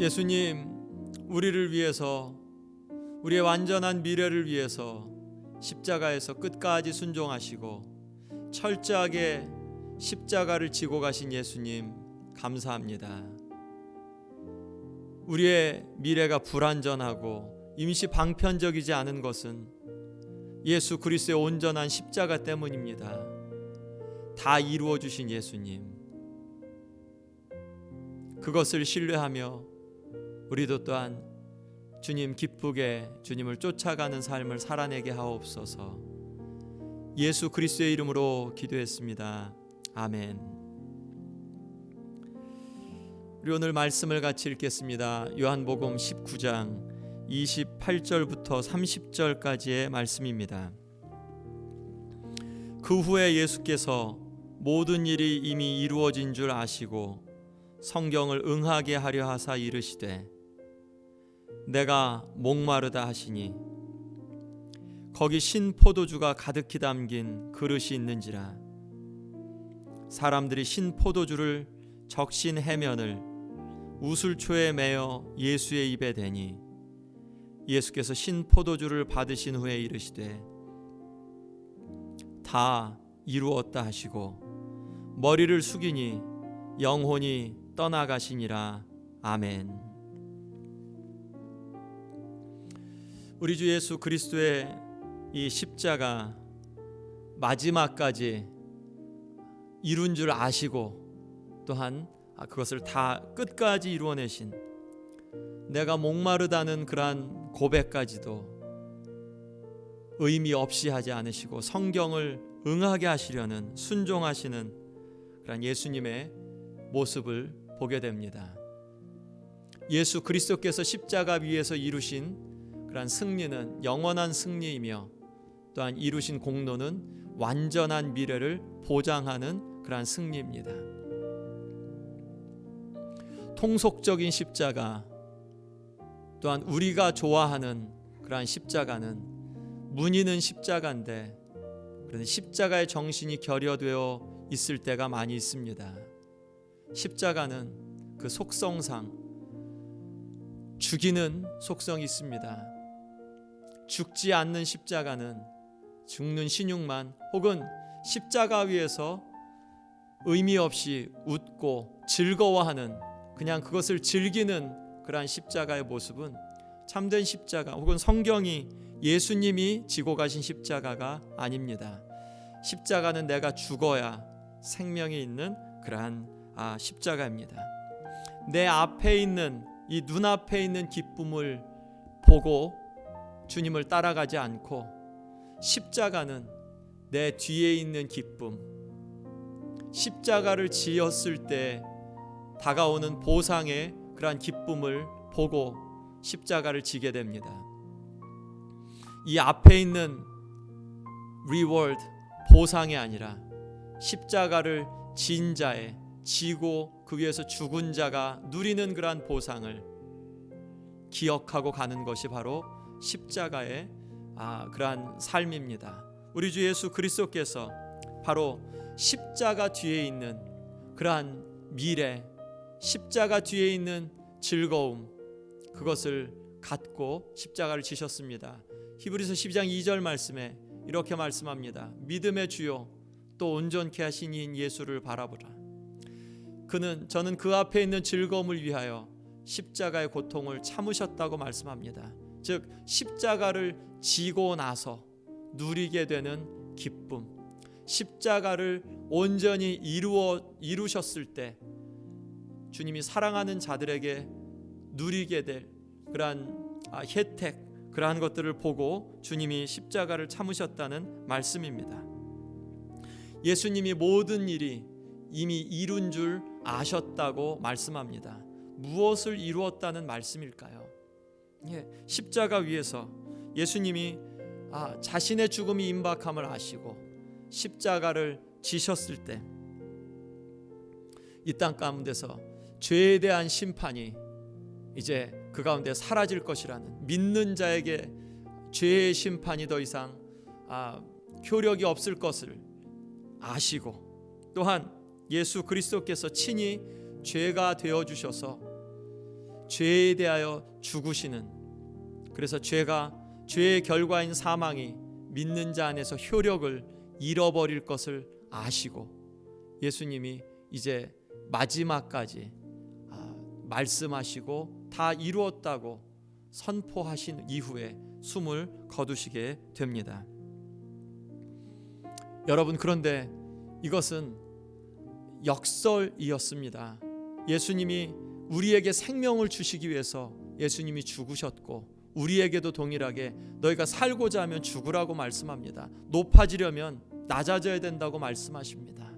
예수님, 우리를 위해서 우리의 완전한 미래를 위해서 십자가에서 끝까지 순종하시고 철저하게 십자가를 지고 가신 예수님 감사합니다. 우리의 미래가 불완전하고 임시 방편적이지 않은 것은 예수 그리스도의 온전한 십자가 때문입니다. 다 이루어 주신 예수님. 그것을 신뢰하며 우리도 또한 주님 기쁘게 주님을 쫓아가는 삶을 살아내게 하옵소서. 예수 그리스도의 이름으로 기도했습니다. 아멘. 우리 오늘 말씀을 같이 읽겠습니다. 요한복음 19장 28절부터 30절까지의 말씀입니다. 그 후에 예수께서 모든 일이 이미 이루어진 줄 아시고 성경을 응하게 하려 하사 이르시되 내가 목마르다 하시니 거기 신 포도주가 가득히 담긴 그릇이 있는지라 사람들이 신 포도주를 적신 해면을 우슬초에 매어 예수의 입에 대니 예수께서 신 포도주를 받으신 후에 이르시되 다 이루었다 하시고 머리를 숙이니 영혼이 떠나가시니라 아멘. 우리 주 예수 그리스도의 이 십자가 마지막까지 이룬 줄 아시고 또한 아, 그것을 다 끝까지 이루어내신 내가 목마르다는 그러한 고백까지도 의미 없이 하지 않으시고 성경을 응하게 하시려는 순종하시는 그런 예수님의 모습을 보게 됩니다. 예수 그리스도께서 십자가 위에서 이루신 그러한 승리는 영원한 승리이며 또한 이루신 공로는 완전한 미래를 보장하는 그러한 승리입니다. 통속적인 십자가 또한 우리가 좋아하는 그러한 십자가는 무늬는 십자가인데 그런데 십자가의 정신이 결여되어 있을 때가 많이 있습니다. 십자가는 그 속성상 죽이는 속성이 있습니다. 죽지 않는 십자가는 죽는 신육만 혹은 십자가 위에서 의미 없이 웃고 즐거워하는 그냥 그것을 즐기는 그러한 십자가의 모습은 참된 십자가 혹은 성경이 예수님이 지고 가신 십자가가 아닙니다. 십자가는 내가 죽어야 생명이 있는 그러한 아, 십자가입니다. 내 앞에 있는 이 눈앞에 있는 기쁨을 보고 주님을 따라가지 않고 십자가는 내 뒤에 있는 기쁨 십자가를 지었을 때 다가오는 보상의 그러한 기쁨을 보고 십자가를 지게 됩니다. 이 앞에 있는 리워드 보상이 아니라 십자가를 진 자의 지고 그 위에서 죽은 자가 누리는 그러한 보상을 기억하고 가는 것이 바로 십자가의 아, 그러한 삶입니다. 우리 주 예수 그리스도께서 바로 십자가 뒤에 있는 그러한 미래, 십자가 뒤에 있는 즐거움 그것을 갖고 십자가를 지셨습니다. 히브리서 12장 2절 말씀에 이렇게 말씀합니다. 믿음의 주요 또 온전케 하신 이인 예수를 바라보라. 그는 저는 그 앞에 있는 즐거움을 위하여 십자가의 고통을 참으셨다고 말씀합니다. 즉 십자가를 지고 나서 누리게 되는 기쁨. 십자가를 온전히 이루어 이루셨을 때 주님이 사랑하는 자들에게 누리게 될 그러한 아, 혜택 그러한 것들을 보고 주님이 십자가를 참으셨다는 말씀입니다. 예수님이 모든 일이 이미 이룬 줄 아셨다고 말씀합니다. 무엇을 이루었다는 말씀일까요? 예, 십자가 위에서 예수님이 아, 자신의 죽음이 임박함을 아시고 십자가를 지셨을 때 이 땅 가운데서 죄에 대한 심판이 이제 그 가운데 사라질 것이라는 믿는 자에게 죄의 심판이 더 이상 아, 효력이 없을 것을 아시고 또한 예수 그리스도께서 친히 죄가 되어 주셔서 죄에 대하여 죽으시는 그래서 죄가 죄의 결과인 사망이 믿는 자 안에서 효력을 잃어버릴 것을 아시고 예수님이 이제 마지막까지 아, 말씀하시고 다 이루었다고 선포하신 이후에 숨을 거두시게 됩니다. 여러분 그런데 이것은 역설이었습니다. 예수님이 우리에게 생명을 주시기 위해서 예수님이 죽으셨고 우리에게도 동일하게 너희가 살고자 하면 죽으라고 말씀합니다. 높아지려면 낮아져야 된다고 말씀하십니다.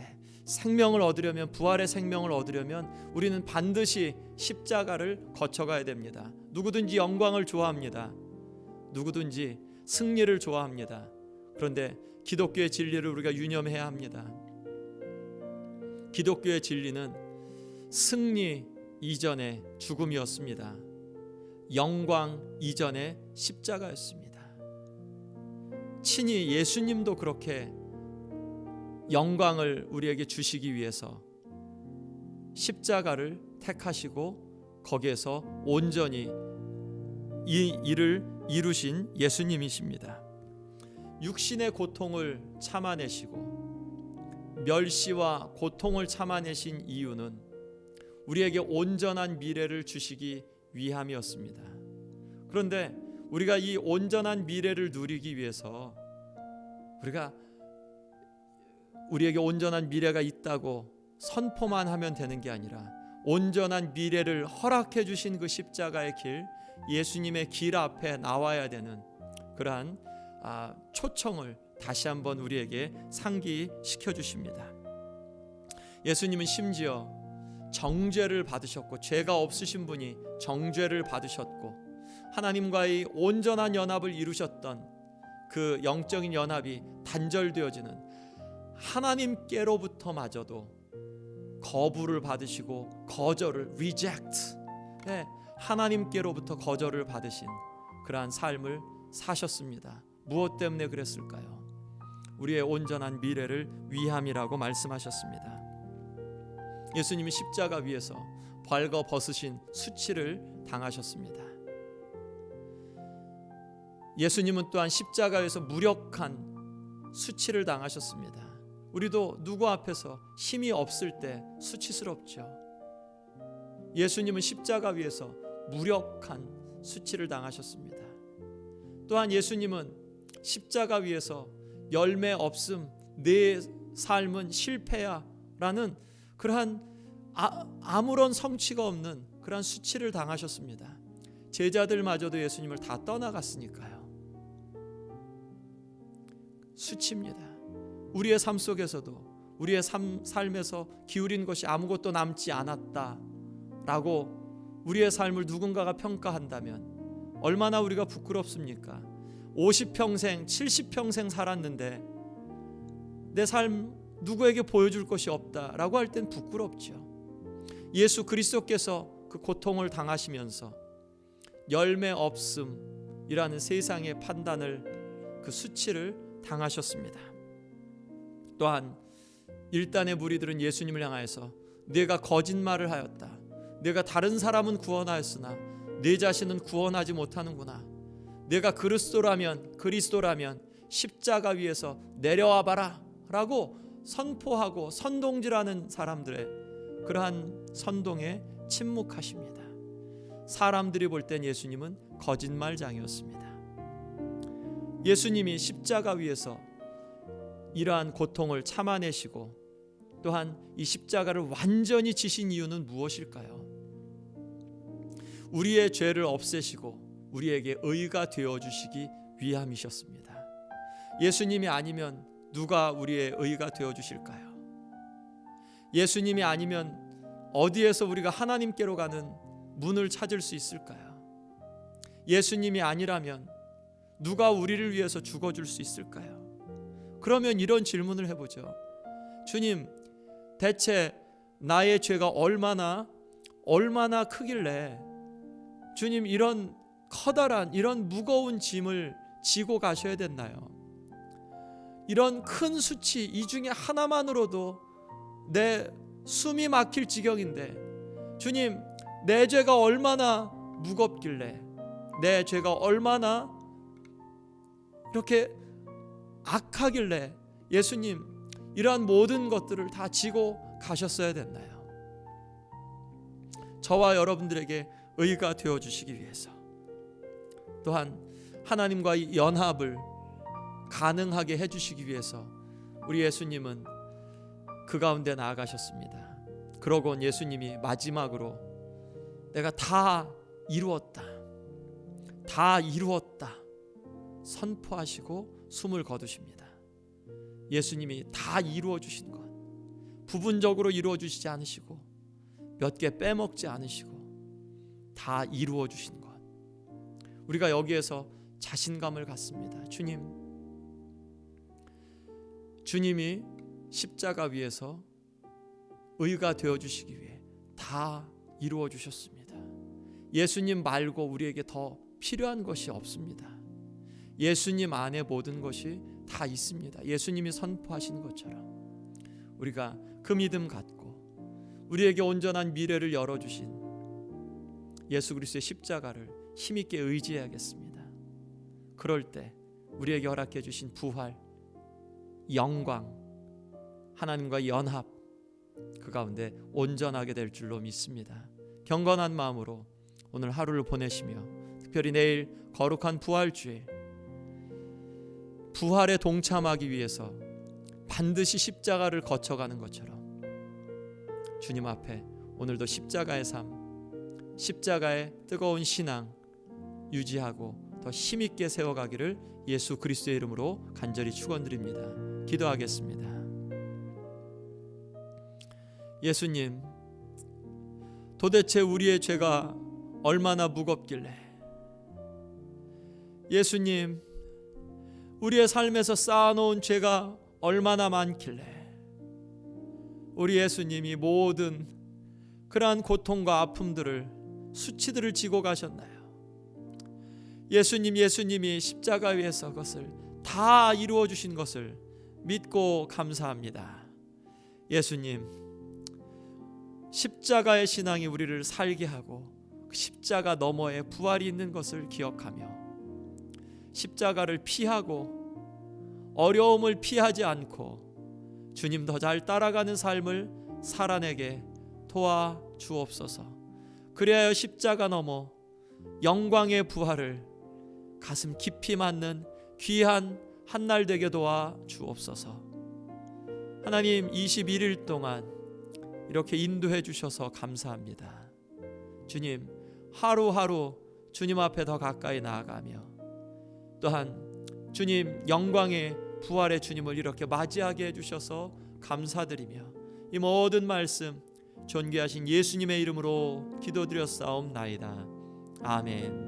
예, 생명을 얻으려면 부활의 생명을 얻으려면 우리는 반드시 십자가를 거쳐가야 됩니다. 누구든지 영광을 좋아합니다. 누구든지 승리를 좋아합니다. 그런데 기독교의 진리를 우리가 유념해야 합니다. 기독교의 진리는 승리 이전의 죽음이었습니다. 영광 이전의 십자가였습니다. 친히 예수님도 그렇게 영광을 우리에게 주시기 위해서 십자가를 택하시고 거기에서 온전히 이 일을 이루신 예수님이십니다. 육신의 고통을 참아내시고 멸시와 고통을 참아내신 이유는 우리에게 온전한 미래를 주시기 위함이었습니다. 그런데 우리가 이 온전한 미래를 누리기 위해서 우리가 우리에게 온전한 미래가 있다고 선포만 하면 되는 게 아니라 온전한 미래를 허락해 주신 그 십자가의 길, 예수님의 길 앞에 나와야 되는 그러한 아, 초청을 다시 한번 우리에게 상기시켜 주십니다. 예수님은 심지어 정죄를 받으셨고 죄가 없으신 분이 정죄를 받으셨고 하나님과의 온전한 연합을 이루셨던 그 영적인 연합이 단절되어지는 하나님께로부터마저도 거부를 받으시고 거절을 reject 네, 하나님께로부터 거절을 받으신 그러한 삶을 사셨습니다. 무엇 때문에 그랬을까요? 우리의 온전한 미래를 위함이라고 말씀하셨습니다. 예수님이 십자가 위에서 벌거 벗으신 수치를 당하셨습니다. 예수님은 또한 십자가에서 무력한 수치를 당하셨습니다. 우리도 누구 앞에서 힘이 없을 때 수치스럽죠. 예수님은 십자가 위에서 무력한 수치를 당하셨습니다. 또한 예수님은 십자가 위에서 열매 없음 내 삶은 실패야라는 그러한 아, 무런 성취가 없는 그러한 수치를 당하셨습니다. 제자들마저도 예수님을 다 떠나갔으니까요. 수치입니다. 우리의 삶 속에서도 우리의 삶, 삶에서 기울인 것이 아무것도 남지 않았다라고 우리의 삶을 누군가가 평가한다면 얼마나 우리가 부끄럽습니까? 50평생, 70평생 살았는데 내 삶 누구에게 보여줄 것이 없다라고 할 땐 부끄럽죠. 예수 그리스도께서 그 고통을 당하시면서 열매 없음이라는 세상의 판단을 그 수치를 당하셨습니다. 또한 일단의 무리들은 예수님을 향하여서 내가 거짓말을 하였다. 내가 다른 사람은 구원하였으나 내 자신은 구원하지 못하는구나. 내가 그리스도라면 그리스도라면 십자가 위에서 내려와 봐라라고 선포하고 선동질하는 사람들의 그러한 선동에 침묵하십니다. 사람들이 볼 땐 예수님은 거짓말장이었습니다. 예수님이 십자가 위에서 이러한 고통을 참아내시고 또한 이 십자가를 완전히 지신 이유는 무엇일까요? 우리의 죄를 없애시고 우리에게 의가 되어 주시기 위함이셨습니다. 예수님이 아니면 누가 우리의 의가 되어 주실까요? 예수님이 아니면 어디에서 우리가 하나님께로 가는 문을 찾을 수 있을까요? 예수님이 아니라면 누가 우리를 위해서 죽어 줄 수 있을까요? 그러면 이런 질문을 해 보죠. 주님, 대체 나의 죄가 얼마나 얼마나 크길래 주님 이런 커다란 이런 무거운 짐을 지고 가셔야 됐나요? 이런 큰 수치 이 중에 하나만으로도 내 숨이 막힐 지경인데 주님 내 죄가 얼마나 무겁길래 내 죄가 얼마나 이렇게 악하길래 예수님 이러한 모든 것들을 다 지고 가셨어야 됐나요? 저와 여러분들에게 의가 되어 주시기 위해서 또한 하나님과의 연합을 가능하게 해 주시기 위해서 우리 예수님은 그 가운데 나아가셨습니다. 그러곤 예수님이 마지막으로 내가 다 이루었다. 다 이루었다. 선포하시고 숨을 거두십니다. 예수님이 다 이루어 주신 것 부분적으로 이루어 주시지 않으시고 몇 개 빼먹지 않으시고 다 이루어 주신 것 우리가 여기에서 자신감을 갖습니다. 주님 주님이 십자가 위에서 의가 되어 주시기 위해 다 이루어 주셨습니다. 예수님 말고 우리에게 더 필요한 것이 없습니다. 예수님 안에 모든 것이 다 있습니다. 예수님이 선포하신 것처럼 우리가 그 믿음 갖고 우리에게 온전한 미래를 열어 주신 예수 그리스도의 십자가를 힘있게 의지해야겠습니다. 그럴 때 우리에게 허락해 주신 부활, 영광, 하나님과 연합 그 가운데 온전하게 될 줄로 믿습니다. 경건한 마음으로 오늘 하루를 보내시며 특별히 내일 거룩한 부활 주일 부활에 동참하기 위해서 반드시 십자가를 거쳐가는 것처럼 주님 앞에 오늘도 십자가의 삶, 십자가의 뜨거운 신앙 유지하고 더 힘있게 세워가기를 예수 그리스도의 이름으로 간절히 축원드립니다. 기도하겠습니다. 예수님, 도대체 우리의 죄가 얼마나 무겁길래 예수님, 우리의 삶에서 쌓아놓은 죄가 얼마나 많길래 우리 예수님이 모든 그러한 고통과 아픔들을 수치들을 지고 가셨나요? 예수님 예수님이 십자가 위에서 그것을 다 이루어 주신 것을 믿고 감사합니다. 예수님 십자가의 신앙이 우리를 살게 하고 그 십자가 너머에 부활이 있는 것을 기억하며 십자가를 피하고 어려움을 피하지 않고 주님 더 잘 따라가는 삶을 살아내게 도와 주옵소서. 그리하여 십자가 넘어 영광의 부활을 가슴 깊이 맞는 귀한 한날 되게 도와 주옵소서. 하나님 21일 동안 이렇게 인도해 주셔서 감사합니다. 주님 하루하루 주님 앞에 더 가까이 나아가며 또한 주님 영광의 부활의 주님을 이렇게 맞이하게 해 주셔서 감사드리며 이 모든 말씀 존귀하신 예수님의 이름으로 기도드렸사옵나이다. 아멘.